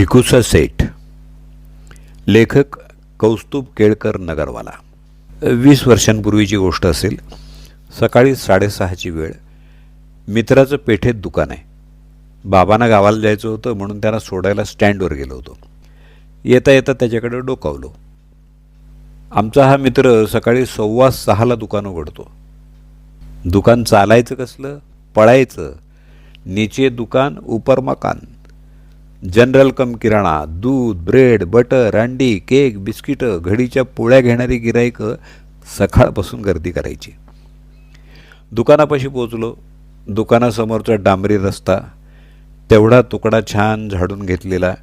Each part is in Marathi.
भिकुसा सेठ लेखक कौस्तुभ केळकर नगरवाला. वीस वर्षांपूर्वीची गोष्ट असेल सकाळी साडेसहाची वेळ. मित्राचं पेठेत दुकान आहे. बाबांना गावाला जायचं होतं म्हणून त्यांना सोडायला स्टँडवर गेलो होतो. येता येता त्याच्याकडे डोकावलो. आमचा हा मित्र सकाळी सव्वा सहाला दुकान उघडतो. दुकान चालायचं कसलं पळायचं. नीचे दुकान उपर मकान जनरल कम किराणा दूध ब्रेड बटर अंडी केक बिस्किटं घडीच्या पोळ्या घेणारी गिराईकं सकाळपासून गर्दी करायची. दुकानापाशी पोचलो दुकानासमोरचा डांबरी रस्ता तेवढा तुकडा छान झाडून घेतलेला.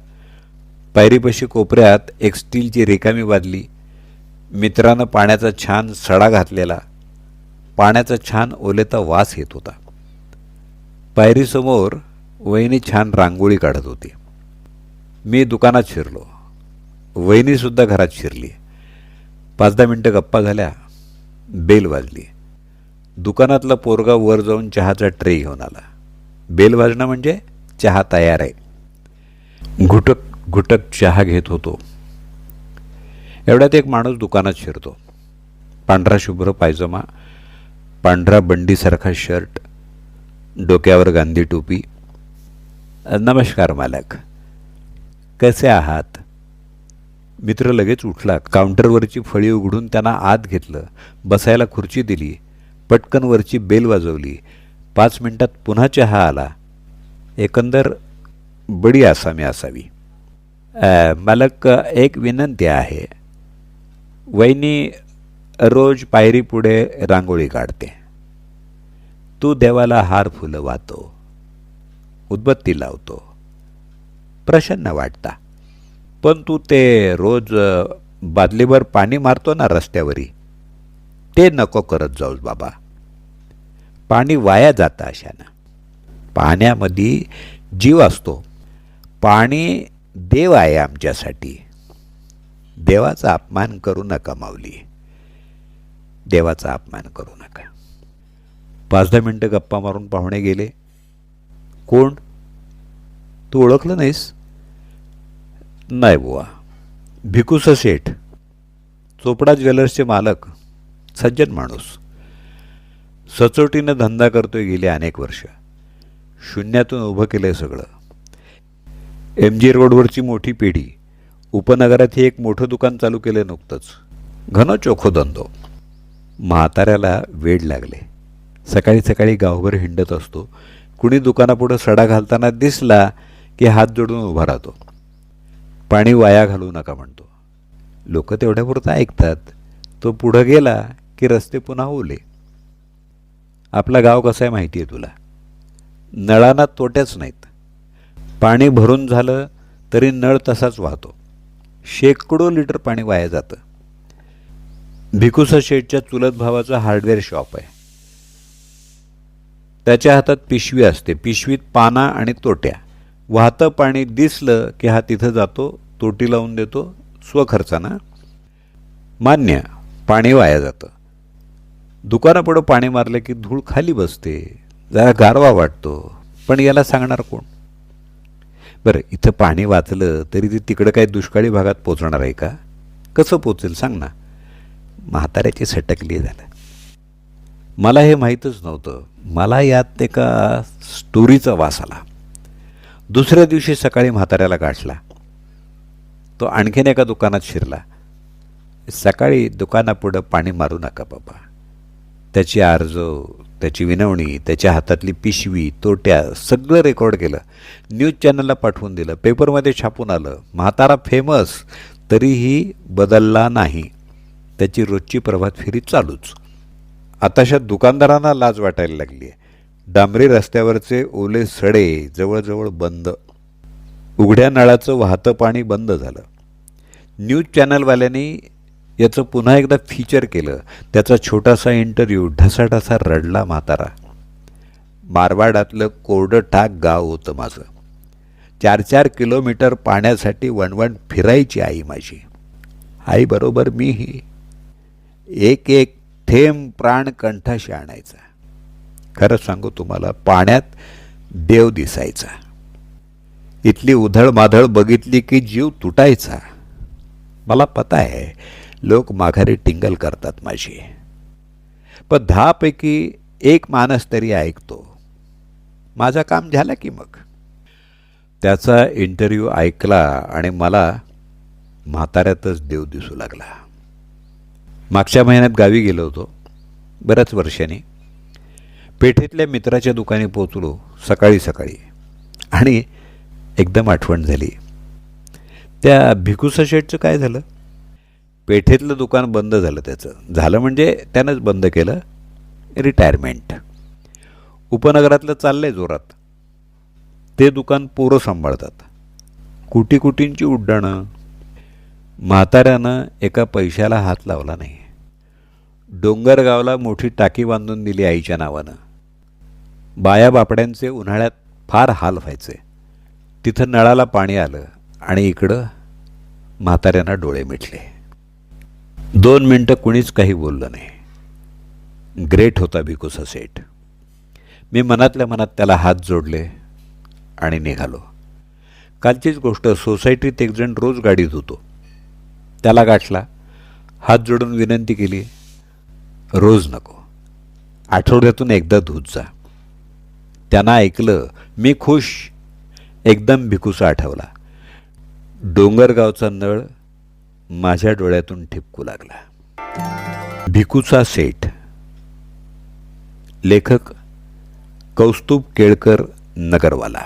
पायरीपाशी कोपऱ्यात एक स्टीलची रिकामी बादली. मित्रानं पाण्याचा छान सडा घातलेला. पाण्याचा छान ओलेता वास येत होता. पायरीसमोर वहिनी छान रांगोळी काढत होती. मी दुकानात शिरलो. वहिनीसुद्धा घरात शिरली. पाच दहा मिनटं गप्पा झाल्या. बेल वाजली. दुकानातला पोरगा वर जाऊन चहाचा ट्रे घेऊन आला. बेल वाजणं म्हणजे चहा तयार आहे. घुटक घुटक चहा घेत होतो. एवढ्यात एक माणूस दुकानात शिरतो. पांढरा शुभ्र पायजमा पांढरा बंडीसारखा शर्ट डोक्यावर गांधी टोपी. नमस्कार मालक. कसे आहात? मित्र लगेच उठला. काउंटरवरची फळी उघडून त्यांना आत घेतलं. बसायला खुर्ची दिली. पटकनवरची बेल वाजवली. पाच मिनिटात पुन्हा चहा आला. एकंदर बडी आसामी असावी. मालक एक विनंती आहे. वहिनी रोज पायरी पुढे रांगोळी काढते. तू देवाला हार फुलं वाहतो उदबत्ती लावतो. प्रसन्न वाटता. पण तू ते रोज बादलीवर बादलीभर पाणी मारतो ना रस्त्यावरी. ते नको करत जाऊस बाबा. पाणी वाया जातं अशानं. पाण्यामध्ये जीव असतो. पाणी देव आहे आमच्यासाठी. देवाचा अपमान करू नका माऊली. देवाचा अपमान करू नका. पाच दहा मिनटं गप्पा मारून पाहुणे गेले. कोण? तू ओळखलं नाहीस? नाही बुवा. भिकूस शेठ चोपडा ज्वेलर्सचे मालक सज्जन माणूस. सचोटीनं धंदा करतोय गेली अनेक वर्ष. शून्यातून उभं केलंय सगळं. एम जी रोडवरची मोठी पेढी उपनगरात हे एक मोठं दुकान चालू केलं नुकतंच. घन चोखो धंदो. म्हाताऱ्याला वेड लागले. सकाळी सकाळी गावभर हिंडत असतो. कुणी दुकानापुढं सडा घालताना दिसला की हात जोडून उभा राहतो. पाणी वाया घालू नका म्हणतो. लोक तेवढ्यापुरतं ऐकतात. तो पुढं गेला की रस्ते पुन्हा ओले. आपला गाव कसं आहे माहिती आहे तुला? नळांना तोट्याच नाहीत. पाणी भरून झालं तरी नळ तसाच वाहतो. शेकडो लिटर पाणी वाया जातं. भिकुसा शेठच्या चुलत भावाचं हार्डवेअर शॉप आहे. त्याच्या हातात पिशवी असते. पिशवीत पाना आणि तोट्या. वाहतं पाणी दिसलं की हा तिथं जातो तोटी लावून देतो स्वखर्चानं. मान्य पाणी वाया जातं. दुकानापुढं पाणी मारलं की धूळ खाली बसते जरा गारवा वाटतो. पण याला सांगणार कोण? बरं इथं पाणी वाचलं तरी ते तिकडं काही दुष्काळी भागात पोचणार आहे का? कसं पोचेल सांग ना. म्हाताऱ्याची सटकली झालं. मला हे माहीतच नव्हतं. मला यात एका स्टोरीचा वास आला. दुसऱ्या दिवशी सकाळी म्हाताऱ्याला गाठला. तो आणखीन एका दुकानात शिरला. सकाळी दुकानापुढं पाणी मारू नका बाबा. त्याची आरजो त्याची विनवणी त्याच्या हातातली पिशवी तोट्या सगळं रेकॉर्ड केलं. न्यूज चॅनलला पाठवून दिलं. पेपरमध्ये छापून आलं. म्हातारा फेमस तरीही बदलला नाही. त्याची रोजची प्रभात फेरी चालूच. आताशा दुकानदारांना लाज वाटायला लागली आहे डांबरी रस्त्यावरचे ओले सडे जवळजवळ बंद. उघड्या नळाचं वाहतं पाणी बंद झालं. न्यूज चॅनलवाल्यांनी याचं पुन्हा एकदा फीचर केलं. त्याचा छोटासा इंटरव्ह्यू ढसाढसा रडला म्हातारा. मारवाडातलं कोरडं टाक गाव होतं माझं. चार चार किलोमीटर पाण्यासाठी वणवण फिरायची आई माझी. आईबरोबर मीही. एक एक थेंब प्राण कंठाशी आणायचा. खरंच सांगू तुम्हाला पाण्यात देव दिसायचा. इथली उधळ माधळ बघितली की जीव तुटायचा. मला पता आहे लोक माघारी टिंगल करतात माझी. पण दहापैकी एक माणस तरी ऐकतो. माझं काम झालं की मग? त्याचा इंटरव्ह्यू ऐकला आणि मला म्हाताऱ्यातच देव दिसू लागला. मागच्या महिन्यात गावी गेलो होतो बऱ्याच वर्षांनी. पेठेतल्या मित्राच्या दुकानी पोचलो सकाळी सकाळी. आणि एकदम आठवण झाली. त्या भिकुसा शेठचं काय झालं? पेठेतलं दुकान बंद झालं त्याचं. झालं म्हणजे त्यानंच बंद केलं रिटायरमेंट उपनगरातलं चाललंय जोरात. ते दुकान पोरं सांभाळतात. कुटी कुटींची उड्डाणं. म्हाताऱ्यानं एका पैशाला हात लावला नाही. डोंगरगावला मोठी टाकी बांधून दिली आईच्या नावानं. बाया बापड्यांचे उन्हाळ्यात फार हाल व्हायचे. तिथं नळाला पाणी आलं आणि इकडं म्हाताऱ्यांना डोळे मिटले. दोन मिनटं कुणीच काही बोललं नाही. ग्रेट होता भिकुसा सेठ. मी मनातल्या मनात त्याला हात जोडले आणि निघालो. कालचीच गोष्ट सोसायटीत एकजण रोज गाडीत होतो त्याला गाठला हात जोडून विनंती केली रोज नको. आठवड्यातून एकदा धूत जा. त्यांना ऐकलं मी खुश. एकदम भिकूसा आठवला. डोंगरगावचा नळ माझ्या डोळ्यातून ठिपकू लागला. भिकूचा सेठ. लेखक कौस्तुभ केळकर नगरवाला.